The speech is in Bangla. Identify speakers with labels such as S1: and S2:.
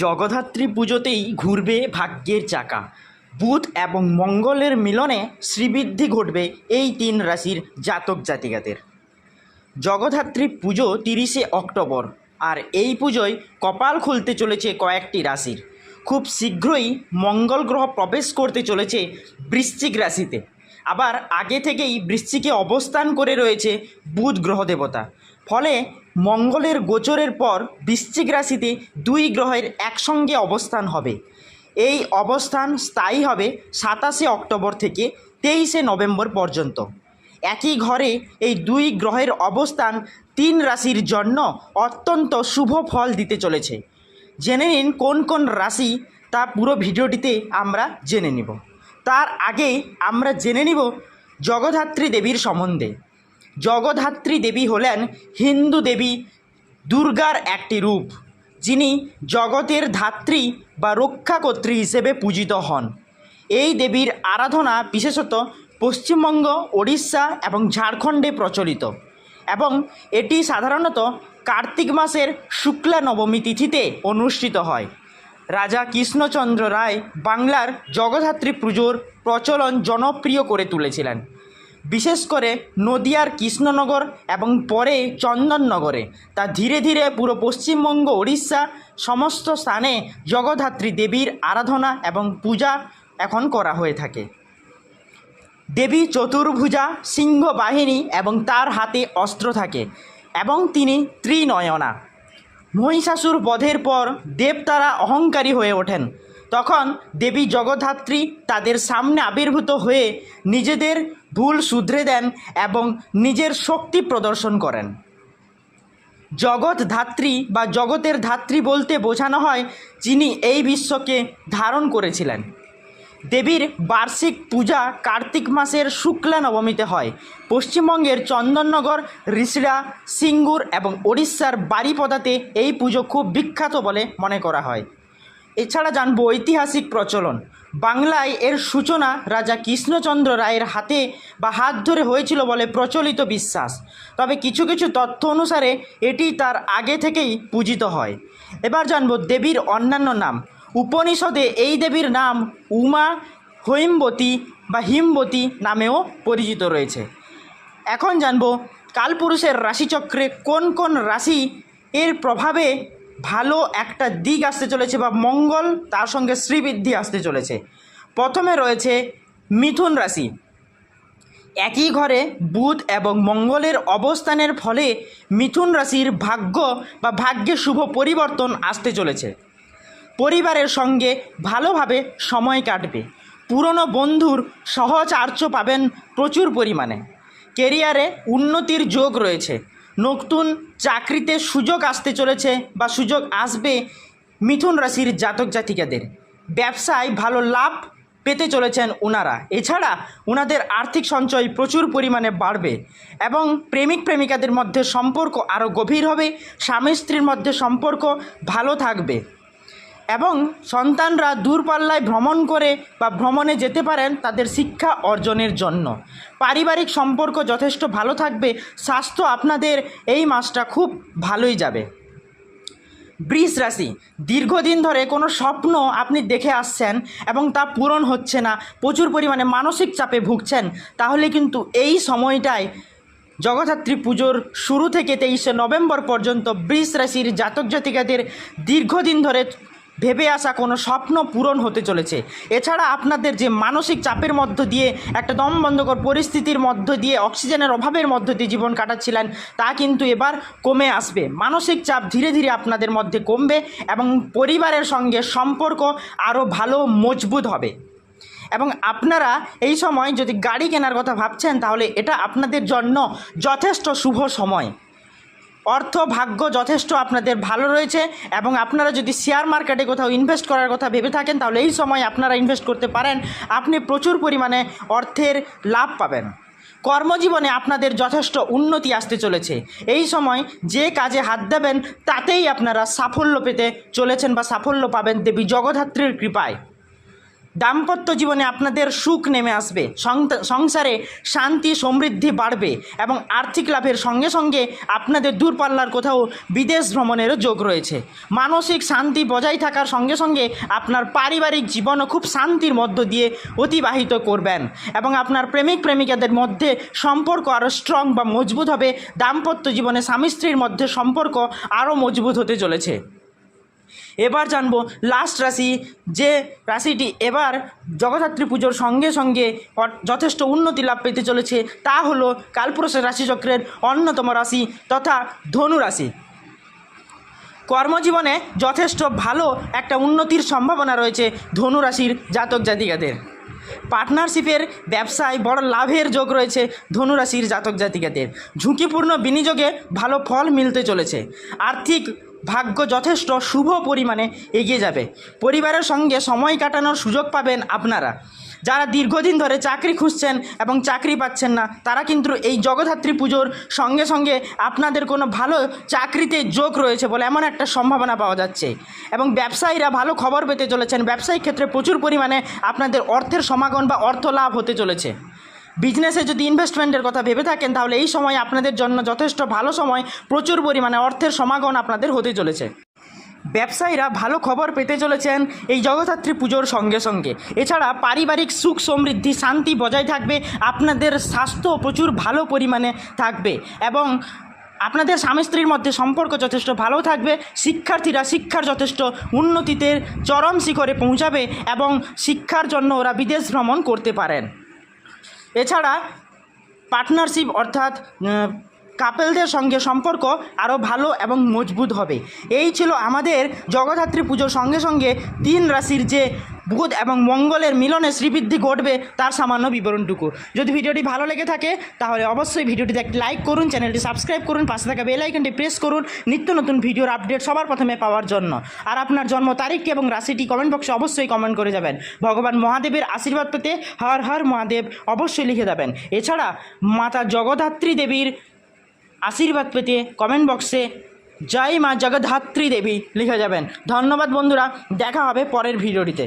S1: জগদ্ধাত্রী পুজোতেই ঘুরবে ভাগ্যের চাকা। বুধ এবং মঙ্গলের মিলনে শ্রীবৃদ্ধি ঘটবে এই তিন রাশির জাতক জাতিকাদের। জগদ্ধাত্রী পুজো তিরিশে অক্টোবর, আর এই পুজোয় কপাল খুলতে চলেছে কয়েকটি রাশির। খুব শীঘ্রই মঙ্গল গ্রহ প্রবেশ করতে চলেছে বৃশ্চিক রাশিতে। আবার আগে থেকেই বৃশ্চিকে অবস্থান করে রয়েছে বুধ গ্রহ দেবতা। ফলে মঙ্গলের গোচরের পর বৃশ্চিক রাশিতে দুই গ্রহের একসঙ্গে অবস্থান হবে। এই অবস্থান স্থায়ী হবে সাতাশে অক্টোবর থেকে তেইশে নভেম্বর পর্যন্ত। একই ঘরে এই দুই গ্রহের অবস্থান তিন রাশির জন্য অত্যন্ত শুভ ফল দিতে চলেছে। জেনে নিন কোন কোন রাশি তা পুরো ভিডিওটিতে আমরা জেনে নিব। তার আগে আমরা জেনে নিব জগদ্ধাত্রী দেবীর সম্বন্ধে। জগদ্ধাত্রী দেবী হলেন হিন্দু দেবী দুর্গার একটি রূপ, যিনি জগতের ধাত্রী বা রক্ষাকর্ত্রী হিসেবে পূজিত হন। এই দেবীর আরাধনা বিশেষত পশ্চিমবঙ্গ, ওড়িশা এবং ঝাড়খণ্ডে প্রচলিত এবং এটি সাধারণত কার্তিক মাসের শুক্লা নবমী তিথিতে অনুষ্ঠিত হয়। রাজা কৃষ্ণচন্দ্র রায় বাংলার জগদ্ধাত্রী পুজোর প্রচলন জনপ্রিয় করে তুলেছিলেন। বিশেষ করে নদিয়ার কৃষ্ণনগর এবং পরে চন্দননগরে। তা ধীরে ধীরে পুরো পশ্চিমবঙ্গ, ওড়িশা সমস্ত স্থানে জগদ্ধাত্রী দেবীর আরাধনা এবং পূজা এখন করা হয়ে থাকে। দেবী চতুর্ভুজা সিংহ বাহিনী এবং তার হাতে অস্ত্র থাকে এবং তিনি ত্রিনয়না। মহিষাসুর বধের পর দেবতারা অহংকারী হয়ে ওঠেন। তখন দেবী জগদ্ধাত্রী তাদের সামনে আবির্ভূত হয়ে নিজেদের ভুল শুধরে দেন এবং নিজের শক্তি প্রদর্শন করেন। জগৎ ধাত্রী বা জগতের ধাত্রী বলতে বোঝানো হয় যিনি এই বিশ্বকে ধারণ করেছিলেন। দেবীর বার্ষিক পূজা কার্তিক মাসের শুক্লা নবমীতে হয়। পশ্চিমবঙ্গের চন্দননগর রিসড়া সিঙ্গুর এবং ওড়িশার বারিপদাতে এই পুজো খুব বিখ্যাত বলে মনে করা হয়। এছাড়া জানব ঐতিহাসিক প্রচলন। বাংলায় এর সূচনা রাজা কৃষ্ণচন্দ্র রায়ের হাতে বা হাত ধরে হয়েছিল বলে প্রচলিত বিশ্বাস। তবে কিছু কিছু তথ্য অনুসারে এটি তার আগে থেকেই পূজিত হয়। এবার জানব দেবীর অন্যান্য নাম। উপনিষদে এই দেবীর নাম উমা, হৈমবতী বা হিমবতী নামেও পরিচিত রয়েছে। এখন জানব কালপুরুষের রাশিচক্রে কোন কোন রাশি এর প্রভাবে ভালো একটা দিক আসতে চলেছে বা মঙ্গল, তার সঙ্গে শ্রীবৃদ্ধি আসতে চলেছে। প্রথমে রয়েছে মিথুন রাশি। একই ঘরে বুধ এবং মঙ্গলের অবস্থানের ফলে মিথুন রাশির ভাগ্য বা ভাগ্যে শুভ পরিবর্তন আসতে চলেছে। পরিবারের সঙ্গে ভালোভাবে সময় কাটবে। পুরনো বন্ধুর সহজ আর্য পাবেন প্রচুর পরিমাণে। কেরিয়ারে উন্নতির যোগ রয়েছে। নতুন চাকরিতে সুযোগ আসতে চলেছে বা সুযোগ আসবে মিথুন রাশির জাতক জাতিকাদের। ব্যবসায় ভালো লাভ পেতে চলেছেন ওনারা এছাড়া ওনাদের আর্থিক সঞ্চয় প্রচুর পরিমাণে বাড়বে এবং প্রেমিক প্রেমিকাদের মধ্যে সম্পর্ক আরও গভীর হবে স্বামী স্ত্রীর মধ্যে সম্পর্ক ভালো থাকবে। এবং সন্তানরা দূরপাল্লায় ভ্রমণ করে বা ভ্রমণে যেতে পারেন তাদের শিক্ষা অর্জনের জন্য। পারিবারিক সম্পর্ক যথেষ্ট ভালো থাকবে, স্বাস্থ্য আপনাদের এই মাসটা খুব ভালোই যাবে। বৃষ রাশি, দীর্ঘদিন ধরে কোনো স্বপ্ন আপনি দেখে আসছেন এবং তা পূরণ হচ্ছে না, প্রচুর পরিমাণে মানসিক চাপে ভুগছেন, তাহলে কিন্তু এই সময়টায় জগদ্ধাত্রী পুজোর শুরু থেকে তেইশে নভেম্বর পর্যন্ত বৃষ রাশির জাতক জাতিকাদের দীর্ঘদিন ধরে ভেবে আসা কোনো স্বপ্ন পূরণ হতে চলেছে। এছাড়া আপনাদের যে মানসিক চাপের মধ্য দিয়ে, একটা দমবন্ধকর পরিস্থিতির মধ্য দিয়ে, অক্সিজেনের অভাবের মধ্য দিয়ে জীবন কাটাচ্ছিলেন, তা কিন্তু এবার কমে আসবে। মানসিক চাপ ধীরে ধীরে আপনাদের মধ্যে কমবে এবং পরিবারের সঙ্গে সম্পর্ক আরও ভালো মজবুত হবে। এবং আপনারা এই সময় যদি গাড়ি কেনার কথা ভাবছেন, তাহলে এটা আপনাদের জন্য যথেষ্ট শুভ সময়। অর্থ ভাগ্য যথেষ্ট, আপনাদের ভালো রয়েছে এবং আপনারা যদি শেয়ার মার্কেটে কোথাও ইনভেস্ট করার কথা ভেবে থাকেন, তাহলে এই সময় আপনারা ইনভেস্ট করতে পারেন। আপনি প্রচুর পরিমাণে অর্থের লাভ পাবেন। কর্মজীবনে আপনাদের যথেষ্ট উন্নতি আসতে চলেছে। এই সময় যে কাজে হাত দেবেন, তাতেই আপনারা সাফল্য পেতে চলেছেন বা সাফল্য পাবেন দেবী জগদ্ধাত্রীর কৃপায়। দাম্পত্য জীবনে আপনাদের সুখ নেমে আসবে। সংসারে শান্তি, সমৃদ্ধি বাড়বে এবং আর্থিক লাভের সঙ্গে সঙ্গে আপনাদের দূরপাল্লার কোথাও বিদেশ ভ্রমণেরও যোগ রয়েছে। মানসিক শান্তি বজায় থাকার সঙ্গে সঙ্গে আপনার পারিবারিক জীবনও খুব শান্তির মধ্য দিয়ে অতিবাহিত করবেন এবং আপনার প্রেমিক প্রেমিকাদের মধ্যে সম্পর্ক আরও স্ট্রং বা মজবুত হবে। দাম্পত্য জীবনে স্বামী স্ত্রীর মধ্যে সম্পর্ক আরও মজবুত হতে চলেছে। এবার জানব লাস্ট রাশি, যে রাশিটি এবার জগদ্ধাত্রী পুজোর সঙ্গে সঙ্গে যথেষ্ট উন্নতি লাভ পেতে চলেছে, তা হলো কালপুরুষের রাশিচক্রের অন্যতম রাশি তথা ধনু রাশি। কর্মজীবনে যথেষ্ট ভালো একটা উন্নতির সম্ভাবনা রয়েছে ধনু রাশির জাতক জাতিকাদের। পার্টনারশিপের ব্যবসায় বড় লাভের যোগ রয়েছে ধনুরাশির জাতক জাতিকাদের। ঝুঁকিপূর্ণ বিনিয়োগে ভালো ফল মিলতে চলেছে। আর্থিক ভাগ্য যথেষ্ট শুভ পরিমাণে এগিয়ে যাবে। পরিবারের সঙ্গে সময় কাটানোর সুযোগ পাবেন আপনারা। যারা দীর্ঘদিন ধরে চাকরি খুঁজছেন এবং চাকরি পাচ্ছেন না, তারা কিন্তু এই জগদ্ধাত্রী পুজোর সঙ্গে সঙ্গে আপনাদের কোনো ভালো চাকরিতে যোগ রয়েছে বলে এমন একটা সম্ভাবনা পাওয়া যাচ্ছে। এবং ব্যবসায়ীরা ভালো খবর পেতে চলেছেন। ব্যবসায়িক ক্ষেত্রে প্রচুর পরিমাণে আপনাদের অর্থের সমাগম বা অর্থ লাভ হতে চলেছে। বিজনেসে যদি ইনভেস্টমেন্টের কথা ভেবে থাকেন, তাহলে এই সময় আপনাদের জন্য যথেষ্ট ভালো সময়। প্রচুর পরিমাণে অর্থের সমাগম আপনাদের হতে চলেছে। ব্যবসায়ীরা ভালো খবর পেতে চলেছেন এই জগদ্ধাত্রী পুজোর সঙ্গে সঙ্গে। এছাড়া পারিবারিক সুখ, সমৃদ্ধি, শান্তি বজায় থাকবে, আপনাদের স্বাস্থ্য প্রচুর ভালো পরিমাণে থাকবে এবং আপনাদের স্বামী স্ত্রীর মধ্যে সম্পর্ক যথেষ্ট ভালো থাকবে, শিক্ষার্থীরা শিক্ষার যথেষ্ট উন্নতিতে চরম শিখরে পৌঁছাবে এবং শিক্ষার জন্য ওরা বিদেশ ভ্রমণ করতে পারেন। এছাড়া পার্টনারশিপ অর্থাৎ কাপেলদের সঙ্গে সম্পর্ক আরও ভালো এবং মজবুত হবে। এই ছিল আমাদের জগদ্ধাত্রী পুজোর সঙ্গে সঙ্গে তিন রাশির যে বুধ এবং মঙ্গলের মিলনে শ্রীবৃদ্ধি ঘটবে তার সামান্য বিবরণটুকু। যদি ভিডিওটি ভালো লেগে থাকে, তাহলে অবশ্যই ভিডিওটিতে একটি লাইক করুন, চ্যানেলটি সাবস্ক্রাইব করুন, পাশে থাকা বেল আইকনটি প্রেস করুন, নিত্য নতুন ভিডিওর আপডেট সবার প্রথমে পাওয়ার জন্য। আর আপনার জন্ম তারিখটি এবং রাশিটি কমেন্ট বক্সে অবশ্যই কমেন্ট করে যাবেন। ভগবান মহাদেবের আশীর্বাদ পেতে হর হর মহাদেব অবশ্যই লিখে দেবেন। এছাড়া মাতা জগদ্ধাত্রী দেবীর আশীর্বাদ পেতে কমেন্ট বক্সে জয় মা জগদ্ধাত্রী দেবী লিখে যাবেন। ধন্যবাদ বন্ধুরা, দেখা হবে পরের ভিডিওটিতে।